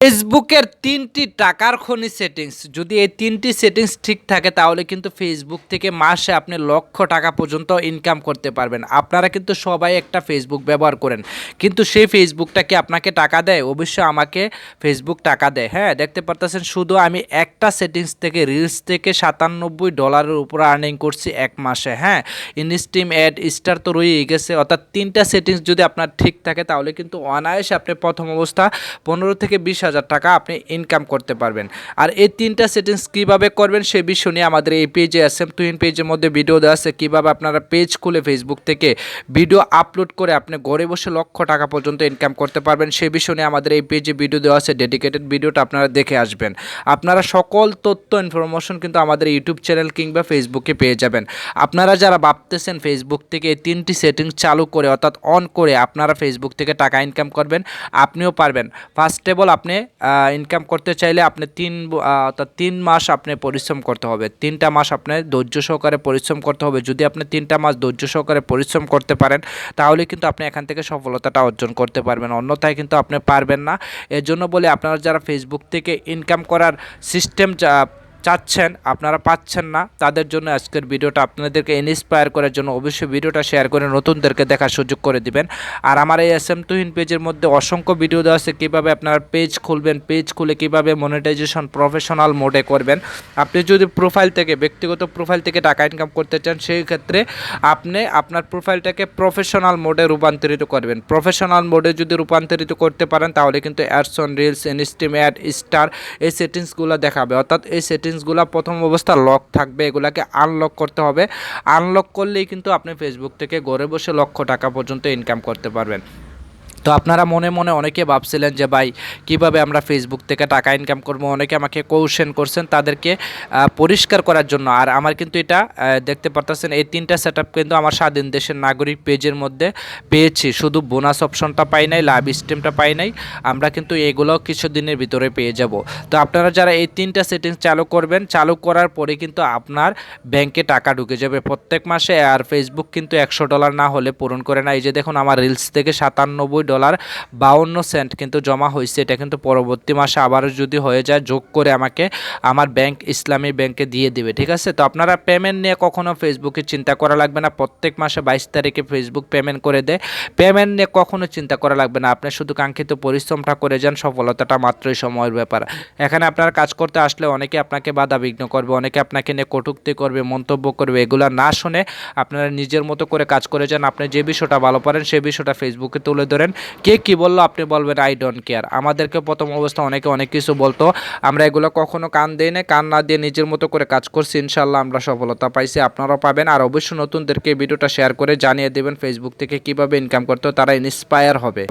ফেসবুকের তিনটি টাকার খনি সেটিংস যদি এই তিনটি সেটিংস ঠিক থাকে, তাহলে কিন্তু ফেসবুক থেকে মাসে আপনি লক্ষ টাকা পর্যন্ত ইনকাম করতে পারবেন। আপনারা কিন্তু সবাই একটা ফেসবুক ব্যবহার করেন। কিন্তু সেই ফেসবুকটা কি আপনাকে টাকা দেয়? অবশ্যই আমাকে ফেসবুক টাকা দেয়। হ্যাঁ দেখতে পারতেছেন, শুধু আমি একটা সেটিংস থেকে রিলস থেকে সাতানব্বই ডলারের উপর আর্নিং করছি এক মাসে। হ্যাঁ ইনস্টিম অ্যাড স্টার তো রয়েই গেছে। অর্থাৎ তিনটা সেটিংস যদি আপনার ঠিক থাকে, তাহলে কিন্তু অনায়াসে আপনি প্রথম অবস্থা পনেরো থেকে বিশ হাজার টাকা আপনি ইনকাম করতে পারবেন। আর এই তিনটা সেটিংস কীভাবে করবেন সে বিষয় নিয়ে আমাদের এই পেজে এস এম তুহিন পেজের মধ্যে ভিডিও দেওয়া আছে। কীভাবে আপনারা পেজ খুলে ফেসবুক থেকে ভিডিও আপলোড করে আপনি ঘরে বসে লক্ষ টাকা পর্যন্ত ইনকাম করতে পারবেন, সে বিষয় নিয়ে আমাদের এই পেজে ভিডিও দেওয়া আছে। ডেডিকেটেড ভিডিওটা আপনারা দেখে আসবেন। আপনারা সকল তথ্য ইনফরমেশন কিন্তু আমাদের ইউটিউব চ্যানেল কিংবা ফেসবুকে পেয়ে যাবেন। আপনারা যারা ভাবতেছেন ফেসবুক থেকে এই তিনটি সেটিংস চালু করে অর্থাৎ অন করে আপনারা ফেসবুক থেকে টাকা ইনকাম করবেন, আপনিও পারবেন। ফার্স্ট অল আপনি ইনকাম করতে চাইলে আপনি তিন অর্থাৎ তিন মাস আপনি পরিশ্রম করতে হবে। তিনটা মাস আপনি ধৈর্য সহকারে পরিশ্রম করতে হবে। যদি আপনি তিনটা মাস ধৈর্য সহকারে পরিশ্রম করতে পারেন, তাহলে কিন্তু আপনি এখান থেকে সফলতাটা অর্জন করতে পারবেন। অন্যথায় কিন্তু আপনি পারবেন না। এর জন্য বলে আপনারা যারা ফেসবুক থেকে ইনকাম করার সিস্টেম চাচ্ছেন, আপনারা পাচ্ছেন না, তাদের জন্য আজকের ভিডিওটা আপনাদেরকে ইন্সপায়ার করার জন্য অবশ্যই ভিডিওটা শেয়ার করে নতুনদেরকে দেখার সুযোগ করে দিবেন। আর আমার এই এস এম তুহিন পেজের মধ্যে অসংখ্য ভিডিও দেওয়া আছে, কীভাবে আপনারা পেজ খুলবেন পেজ খুলে কীভাবে মনিটাইজেশন প্রফেশনাল মোডে করবেন। আপনি যদি প্রোফাইল থেকে, ব্যক্তিগত প্রোফাইল থেকে টাকা ইনকাম করতে চান, সেই ক্ষেত্রে আপনি আপনার প্রোফাইলটাকে প্রফেশনাল মোডে রূপান্তরিত করবেন। প্রফেশনাল মোডে যদি রূপান্তরিত করতে পারেন, তাহলে কিন্তু ads on reels instream ad star এই সেটিংসগুলো দেখাবে। অর্থাৎ এই সেটিংসগুলো প্রথম অবস্থা লক থাকবে, এগুলাকে আনলক করতে হবে। আনলক করলেই কিন্তু আপনি ফেসবুক থেকে ঘরে বসে লক্ষ টাকা পর্যন্ত ইনকাম করতে পারবেন। তো আপনারা মনে মনে অনেকে ভাবছিলেন যে, ভাই, কীভাবে আমরা ফেসবুক থেকে টাকা ইনকাম করব? অনেকে আমাকে কৌশন করছেন তাদেরকে পরিষ্কার করার জন্য। আর আমার কিন্তু এটা দেখতে পারতেছেন, এই তিনটা সেট কিন্তু আমার স্বাধীন দেশের নাগরিক পেজের মধ্যে পেয়েছি। শুধু বোনাস অপশনটা পাই নাই লাভ স্টিমটা পাই নাই, আমরা কিন্তু এগুলো কিছু দিনের ভিতরে পেয়ে যাব। তো আপনারা যারা এই তিনটা সেটিংস চালু করবেন, চালু করার পরে কিন্তু আপনার ব্যাংকে টাকা ঢুকে যাবে। প্রত্যেক মাসে, আর ফেসবুক কিন্তু একশো ডলার না হলে পূরণ করে না। এই যে দেখুন, আমার রিলস থেকে সাতানব্বই ডলার বাউন্ন সেন্ট কিন্তু জমা হয়েছে, এটা কিন্তু পরবর্তী মাসে আবারও যদি হয়ে যায়, যোগ করে আমাকে আমার ব্যাংক ইসলামী ব্যাংকে দিয়ে দিবে, ঠিক আছে? তো আপনারা পেমেন্ট নিয়ে কখনো ফেসবুকে চিন্তা করা লাগবে না, প্রত্যেক মাসে বাইশ তারিখে ফেসবুক পেমেন্ট করে দেয় পেমেন্ট নিয়ে কখনো চিন্তা করা লাগবে না, আপনি শুধু কাঙ্ক্ষিত পরিশ্রমটা করে যান, সফলতাটা মাত্রই সময়ের ব্যাপার। এখানে আপনার কাজ করতে আসলে অনেকে আপনাকে বাধা বিঘ্ন করবে, অনেকে আপনাকে নিয়ে কটূক্তি করবে, মন্তব্য করবে, এগুলা না শুনে আপনারা নিজের মতো করে কাজ করে যান, আপনি যে বিষয়টা ভালো পারেন, সেই বিষয়টা ফেসবুকে তুলে ধরেন। কে কি বলল আপনি বলবেন আই ডোন্ট কেয়ার আমাদেরকে প্রথম অবস্থা অনেকে অনেক কিছু বলতো। আমরা এগুলো কখনো কান দিই না কান না দিয়ে নিজের মতো করে কাজ করছি ইনশাল্লাহ আমরা সফলতা পাইছি, আপনারাও পাবেন। আর অবশ্যই নতুনদেরকে ভিডিওটা শেয়ার করে জানিয়ে দেবেন ফেসবুক থেকে কীভাবে ইনকাম করতে তারা ইন্সপায়ার হবে।